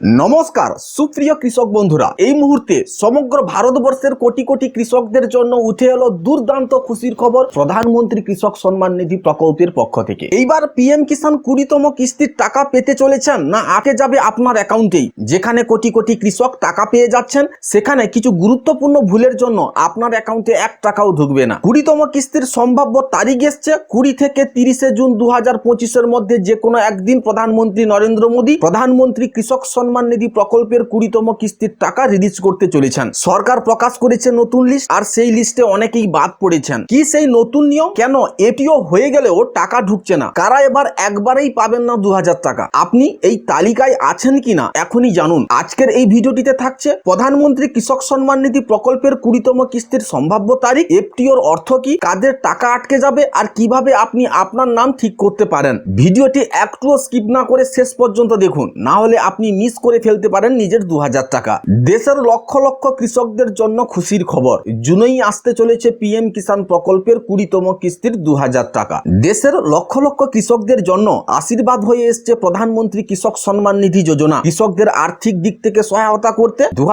নমস্কার, সুপ্রিয় কৃষক বন্ধুরা। এই মুহূর্তে সমগ্র ভারতবর্ষের কোটি কোটি কৃষকদের জন্য উঠে এলো দুর্দান্ত খুশির খবর প্রধানমন্ত্রী কৃষক সম্মান নিধি প্রকল্পের পক্ষ থেকে। এইবার পিএম কিষাণ কুড়িতম কিস্তির টাকা পেতে চলেছেন না আটে যাবে আপনার অ্যাকাউন্টেই? যেখানে কোটি কোটি কৃষক টাকা পেয়ে যাচ্ছেন, সেখানে কিছু গুরুত্বপূর্ণ ভুলের জন্য আপনার অ্যাকাউন্টে এক টাকাও ঢুকবে না। কুড়িতম কিস্তির সম্ভাব্য তারিখ এসছে কুড়ি থেকে তিরিশে জুন দু হাজার পঁচিশের মধ্যে যে কোনো একদিন প্রধানমন্ত্রী নরেন্দ্র মোদী, প্রধানমন্ত্রী কৃষক সম্মান নিধি প্রকল্পের কুড়িতম কিস্তির টাকা রিলিজ করতে চলেছেন। সরকার প্রকাশ করেছে নতুন লিস্ট আর সেই লিস্টে অনেকেই বাদ পড়েছেন। কি সেই নতুন নিয়ম? কেন? এটিও হয়ে গেলেও টাকা ঢুকছে না। কারা এবার একবারেই পাবেন না দু টাকা? আপনি এই তালিকায় আছেন কিনা? এখনই জানুন। আজকের এই ভিডিওটিতে থাকছে প্রধানমন্ত্রী কৃষক সম্মান নিধি প্রকল্পের কুড়িতম কিস্তির সম্ভাব্য তারিখ এফটিওর অর্থ কি, কাদের টাকা আটকে যাবে, আর কীভাবে আপনি আপনার নাম ঠিক করতে পারেন। ভিডিওটি একটুও স্কিপ না করে শেষ পর্যন্ত দেখুন। না হলে আপনি মিস করে ফেলতে পারেন নিজের দু হাজার টাকা। দেশের লক্ষ লক্ষ কৃষকদের জন্য খুশির খবর। জুনেই আসতে চলেছে পিএম কিষাণ প্রকল্পের কুড়িতম কিস্তির দু টাকা। দেশের লক্ষ লক্ষ কৃষকদের জন্য আশীর্বাদ হয়ে এসছে প্রধানমন্ত্রী কৃষক সম্মান নিধি যোজনা। কৃষকদের আর্থিক দিক থেকে সহায়তা করতে দু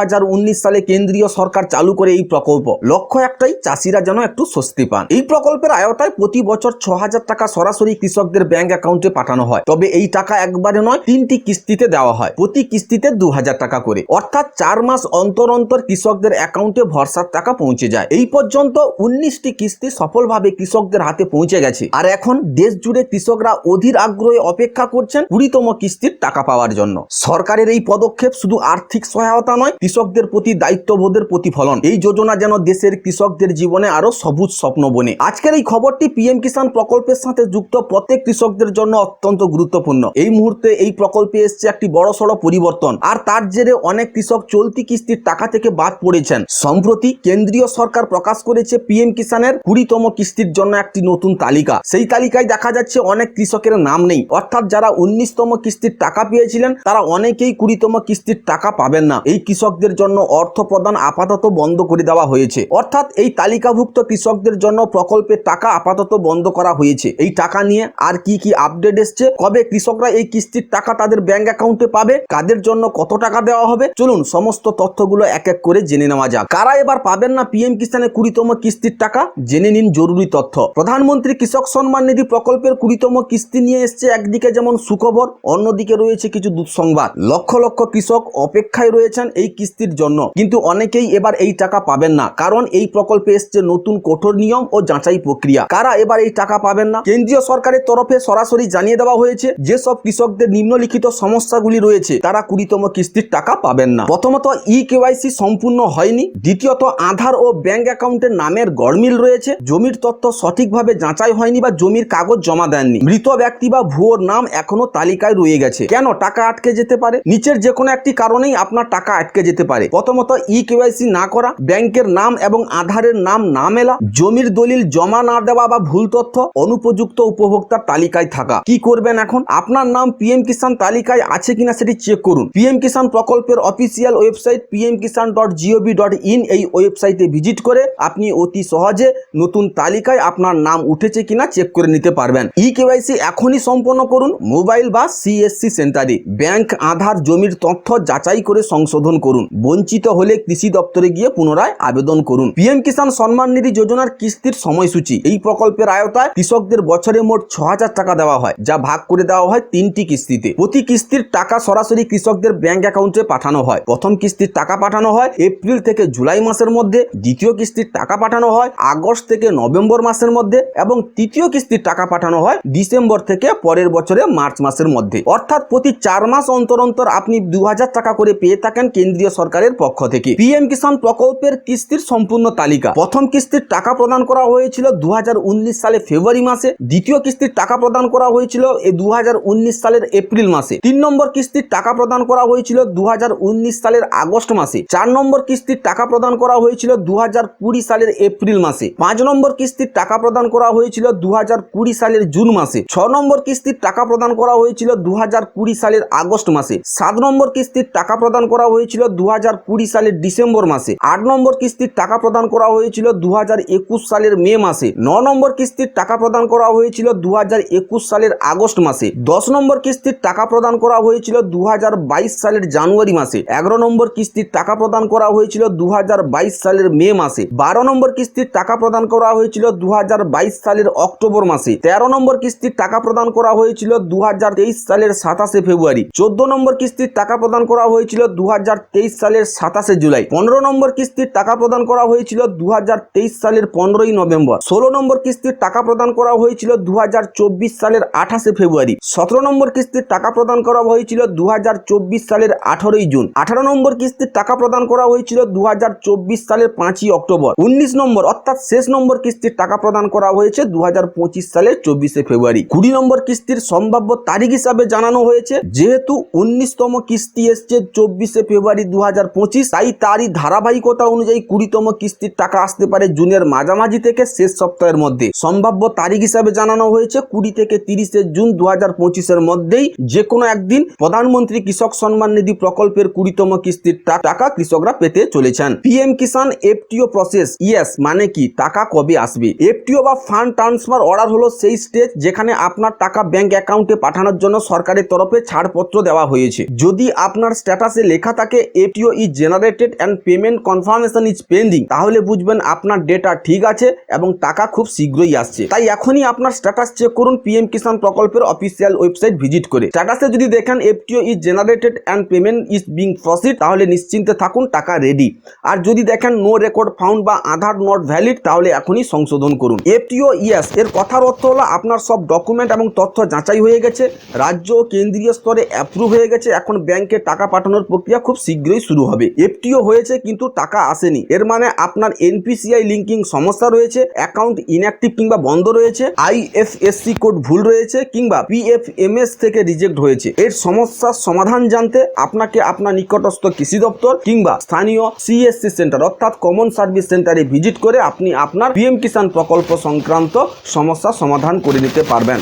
সালে কেন্দ্রীয় সরকার চালু করে এই প্রকল্প। লক্ষ্য একটাই, চাষিরা যেন একটু স্বস্তি পান। এই প্রকল্পের আয়তায় প্রতি বছর ছ টাকা সরাসরি কৃষকদের ব্যাংক অ্যাকাউন্টে পাঠানো হয়। তবে এই টাকা একবারে নয়, তিনটি কিস্তিতে দেওয়া হয়। প্রতি কিস্তিতে দু হাজার টাকা করে। অর্থাৎ চার মাস অন্তর অন্তর কৃষকদের অ্যাকাউন্টে ভরসার টাকা পৌঁছে যায়। এই পর্যন্ত উনিশটি কিস্তি সফলভাবে কৃষকদের হাতে পৌঁছে গেছে। আর এখন দেশ জুড়ে কৃষকরা অধীর আগ্রহে অপেক্ষা করছেন কুড়িতম কিস্তির টাকা পাওয়ার জন্য। সরকারের এই পদক্ষেপ শুধু আর্থিক সহায়তা নয়, কৃষকদের প্রতি দায়িত্ববোধের প্রতিফলন। এই যোজনা যেন দেশের কৃষকদের জীবনে আরও সবুজ স্বপ্ন বনে। আজকের এই খবরটি পিএম কিষাণ প্রকল্পের সাথে যুক্ত প্রত্যেক কৃষকদের জন্য অত্যন্ত গুরুত্বপূর্ণ। এই মুহূর্তে এই প্রকল্পে এসছে একটি বড়সড় পরিবর্তন। আর তার জেরে অনেক কৃষক চলতি কিস্তির টাকা থেকে বাদ পড়েছেন। সম্প্রতি কেন্দ্রীয় সরকার প্রকাশ করেছে পিএম কিষাণের কুড়িতম কিস্তির জন্য একটি নতুন তালিকা। সেই তালিকায় দেখা যাচ্ছে অনেক কৃষকের নাম নেই। অর্থাৎ যারা উনিশতম কিস্তির টাকা পেয়েছিলেন, তারা অনেকেই কুড়িতম কিস্তির টাকা পাবেন না। এই কৃষকদের জন্য অর্থ প্রদান আপাতত বন্ধ করে দেওয়া হয়েছে। অর্থাৎ এই তালিকাভুক্ত কৃষকদের জন্য প্রকল্পের টাকা আপাতত বন্ধ করা হয়েছে। এই টাকা নিয়ে আর কি কি আপডেট এসছে? কবে কৃষকরা এই কিস্তির টাকা তাদের ব্যাংক অ্যাকাউন্টে পাবে? কাদের জন্য কত টাকা দেওয়া হবে? চলুন সমস্ত তথ্যগুলো এক এক করে জেনে নেওয়া যাক। কারা এবার পাবেন না পিএম কিষানের কুড়িতম কিস্তির টাকা? জেনে নিন জরুরি তথ্য। প্রধানমন্ত্রী কৃষক সম্মান নিধি প্রকল্পের কুড়িতম কিস্তি নিয়ে এসছে একদিকে যেমন সুখবর, অন্যদিকে রয়েছে কিছু দুঃসংবাদ। লক্ষ লক্ষ কৃষক অপেক্ষায় রয়েছেন এই কিস্তির জন্য। কিন্তু অনেকেই এবার এই টাকা পাবেন না, কারণ এই প্রকল্পে এসছে নতুন কঠোর নিয়ম ও যাচাই প্রক্রিয়া। কারা এবার এই টাকা পাবেন না? কেন্দ্রীয় সরকারের তরফে সরাসরি জানিয়ে দেওয়া হয়েছে, যেসব কৃষকদের নিম্নলিখিত সমস্যাগুলি রয়েছে, তারা কুড়িতম কিস্তির টাকা পাবেন না। প্রথমত ই কেওয়াইসি সম্পূর্ণ হয়নি। দ্বিতীয়ত আধার ও ব্যাংক অ্যাকাউন্টের নামের গড়মিল রয়েছে। জমির তথ্য সঠিকভাবে যাচাই হয়নি বা জমির কাগজ জমা দেননি। মৃত ব্যক্তি বা ভুয়োর নাম এখনও তালিকায় রয়ে গেছে। কেন টাকা আটকে যেতে পারে? নিচের যে কোনো একটি কারণেই আপনার টাকা আটকে যেতে পারে। প্রথমত ই কেওয়াইসি না করা, ব্যাংকের নাম এবং আধারের নাম না মেলা, জমির দলিল জমা না দেওয়া বা ভুল তথ্য অনুপযুক্ত উপভোক্তার তালিকায় থাকা। কি করবেন এখন? আপনার নাম পিএম কিষাণ তালিকায় আছে কিনা সেটি চেক করুন। পিএম কিষাণ প্রকল্পের official website PM Kisan dot gov dot in এই ওয়েবসাইটে ভিজিট করে আপনি অতি সহজে নতুন তালিকায় আপনার নাম উঠেছে কিনা চেক করে নিতে পারবেন। ই কেওয়াইসি এখনই সম্পন্ন করুন। মোবাইল বা সিএসসি সেন্টারে ব্যাংক আধার, জমির তথ্য যাচাই করে সংশোধন করুন। বঞ্চিত হলে কৃষি দপ্তরে গিয়ে পুনরায় আবেদন করুন। পিএম কিষাণ সম্মান নিধি যোজনার কিস্তির সময়সূচি। এই প্রকল্পের আয়তায় কৃষকদের বছরে মোট ছ টাকা দেওয়া হয়, যা ভাগ করে দেওয়া হয় তিনটি কিস্তিতে। প্রতি কিস্তির টাকা সরাসরি কৃষকদের ব্যাংক অ্যাকাউন্টে পাঠানো হয়। প্রথম কিস্তির টাকা পাঠানো হয় এপ্রিল থেকে জুলাই মাসের মধ্যে, দ্বিতীয় কিস্তির টাকা পাঠানো হয় আগস্ট থেকে নভেম্বর মাসের মধ্যে এবং তৃতীয় কিস্তির টাকা পাঠানো হয় ডিসেম্বর থেকে পরের বছরে মার্চ মাসের মধ্যে। অর্থাৎ প্রতি চার মাস অন্তর অন্তর আপনি দু হাজার টাকা করে পেয়ে থাকেন কেন্দ্রীয় সরকারের পক্ষ থেকে। পিএম কিষাণ প্রকল্পের কিস্তির সম্পূর্ণ তালিকা। প্রথম কিস্তির টাকা প্রদান করা হয়েছিল দু হাজার উনিশ সালে ফেব্রুয়ারি মাসে, দ্বিতীয় কিস্তির টাকা প্রদান করা হয়েছিল দু সালের এপ্রিল মাসে। তিন নম্বর কিস্তির টাকা প্রদান করা হয়েছিল দু হাজার উনিশ সালের আগস্ট মাসে। চার নম্বর কিস্তির টাকা প্রদান করা হয়েছিল দু হাজার কুড়ি সালের এপ্রিল মাসে। পাঁচ নম্বর কিস্তির টাকা প্রদান করা হয়েছিল দু হাজার কুড়ি সালের জুন মাসে। ছ নম্বর কিস্তির টাকা প্রদান করা হয়েছিল দু হাজার কুড়ি সালের আগস্ট মাসে। সাত নম্বর কিস্তির টাকা প্রদান করা হয়েছিল দু হাজার কুড়ি সালের ডিসেম্বর মাসে। আট নম্বর কিস্তির টাকা প্রদান করা হয়েছিল দু হাজার একুশ সালের মে মাসে। ন নম্বর কিস্তির টাকা প্রদান করা হয়েছিল দু হাজার একুশ সালের আগস্ট মাসে। দশ নম্বর কিস্তির টাকা প্রদান করা হয়েছিল দু সালের জানুয়ারি মাসে এগারো নম্বর কিস্তির টাকা প্রদান করা হয়েছিল দু হাজার বাইশ সালের মে মাসে। বারো নম্বর কিস্তির টাকা প্রদান করা হয়েছিল দু হাজার বাইশ সালের অক্টোবর মাসে। তেরো নম্বর কিস্তির টাকা প্রদান করা হয়েছিল দু হাজার তেইশ সালের সাতাশে ফেব্রুয়ারি। চোদ্দ নম্বর কিস্তির টাকা প্রদান করা হয়েছিল দু হাজার তেইশ সালের সাতাশে জুলাই। পনেরো নম্বর কিস্তির টাকা প্রদান করা হয়েছিল দু হাজার তেইশ সালের পনেরোই নভেম্বর। ষোলো নম্বর কিস্তির টাকা প্রদান করা হয়েছিল দু হাজার চব্বিশ সালের আঠাশে ফেব্রুয়ারি। সতেরো নম্বর কিস্তির টাকা প্রদান করা হয়েছিল দু সালের আঠারোই জুন। আঠারো নম্বর কিস্তির টাকা প্রদান করা হয়েছিল দু হাজার চব্বিশ সালের পাঁচই অক্টোবর। উনিশ নম্বর, অর্থাৎ শেষ নম্বর কিস্তির টাকা প্রদান করা হয়েছে দু সালের চব্বিশে ফেব্রুয়ারি। কুড়ি নম্বর কিস্তির সম্ভাব্য তারিখ হিসাবে জানানো হয়েছে। যেহেতু উনিশতম কিস্তি এসছে চব্বিশে ফেব্রুয়ারি দু হাজার পঁচিশ, তাই তারই ধারাবাহিকতা অনুযায়ী কুড়িতম কিস্তির টাকা আসতে পারে জুনের মাঝামাঝি থেকে শেষ সপ্তাহের মধ্যে। সম্ভাব্য তারিখ হিসাবে জানানো হয়েছে কুড়ি থেকে তিরিশে জুন দু হাজার পঁচিশের মধ্যেই। যে কোনো একদিন প্রধানমন্ত্রী কৃষক সম্মান নিধি প্রকল্পের কুড়িতম কিস্তির টাকা কৃষকরা পেতে চলেছেন। PM Kisan FTO process yes মানে কি? টাকা কবে আসবে? এফটিও বা ফান্ড ট্রান্সফার অর্ডার হলো সেই স্টেজ যেখানে আপনার টাকা ব্যাংক অ্যাকাউন্টে পাঠানোর জন্য সরকারের তরফে ছাড়পত্র দেওয়া হয়েছে। যদি আপনার স্ট্যাটাসে লেখা থাকে FTO is generated and payment confirmation is pending তাহলে বুঝবেন আপনার ডেটা ঠিক আছে এবং টাকা খুব শীঘ্রই আসছে। তাই এখনই আপনার স্ট্যাটাস চেক করুন পিএম কিষান প্রকল্পের অফিসিয়াল ওয়েবসাইট ভিজিট করে। স্ট্যাটাসে যদি দেখেন FTO is generated and payment is being proceed তাহলে নিশ্চিন্তে থাকুন, টাকা রেডি আর যদি দেখেন নো রেকর্ড ফাউন্ড বা আধার নট ভ্যালিড তাহলে এখনই সংশোধন করুন। এফটিও ইএস, এর কথার অর্থ হলো আপনার সব ডকুমেন্ট এবং তথ্য যাচাই হয়ে গেছে, রাজ্য ও কেন্দ্রীয় স্তরে অ্যাপ্রুভ হয়ে গেছে, এখন ব্যাংকে টাকা পাঠানোর প্রক্রিয়া খুব শীঘ্রই শুরু হবে। এফটিও হয়েছে কিন্তু টাকা আসেনি, এর মানে আপনার এনপিসিআই লিঙ্কিং সমস্যা রয়েছে অ্যাকাউন্ট ইনঅ্যাক্টিভ কিংবা বন্ধ রয়েছে আইএফএসসি কোড ভুল রয়েছে কিংবা পিএফএমএস থেকে রিজেক্ট হয়েছে। এর সমস্যার সমাধান জানতে আপনাকে আপনার নিকটস্থ কৃষি দপ্তর কিংবা স্থানীয় সিএসসি সেন্টার অর্থাৎ কমন সার্ভিস সেন্টারে ভিজিট করে আপনি আপনার পিএম কিষাণ প্রকল্প সংক্রান্ত সমস্যা সমাধান করে নিতে পারবেন।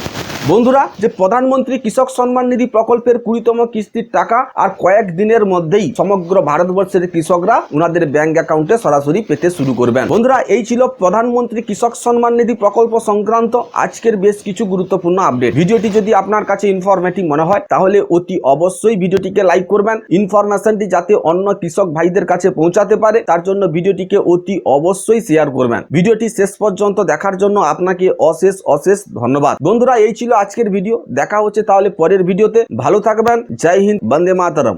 বন্ধুরা, যে প্রধানমন্ত্রী কৃষক সম্মান নিধি প্রকল্পের কুড়িতম কিস্তির টাকা আর কয়েক দিনের মধ্যেই সমগ্র ভারতবর্ষের কৃষকরা ওনাদের ব্যাংক অ্যাকাউন্টে সরাসরি পেতে শুরু করবেন। বন্ধুরা, এই ছিল প্রধানমন্ত্রী কৃষক সম্মান নিধি প্রকল্প সংক্রান্ত আজকের বেশ কিছু গুরুত্বপূর্ণ আপডেট ভিডিওটি যদি আপনার কাছে ইনফরমেটিভ মনে হয়, তাহলে অতি অবশ্যই ভিডিওটিকে লাইক করবেন। ইনফরমেশনটি যাতে অন্য কৃষক ভাইদের কাছে পৌঁছাতে পারে, তার জন্য ভিডিওটিকে অতি অবশ্যই শেয়ার করবেন। ভিডিওটি শেষ পর্যন্ত দেখার জন্য আপনাকে অশেষ অশেষ ধন্যবাদ। বন্ধুরা, এই ছিল আজকের ভিডিও। দেখা হচ্ছে তাহলে পরের ভিডিওতে। ভালো থাকবেন। জয় হিন্দ। বন্দে মাতরম।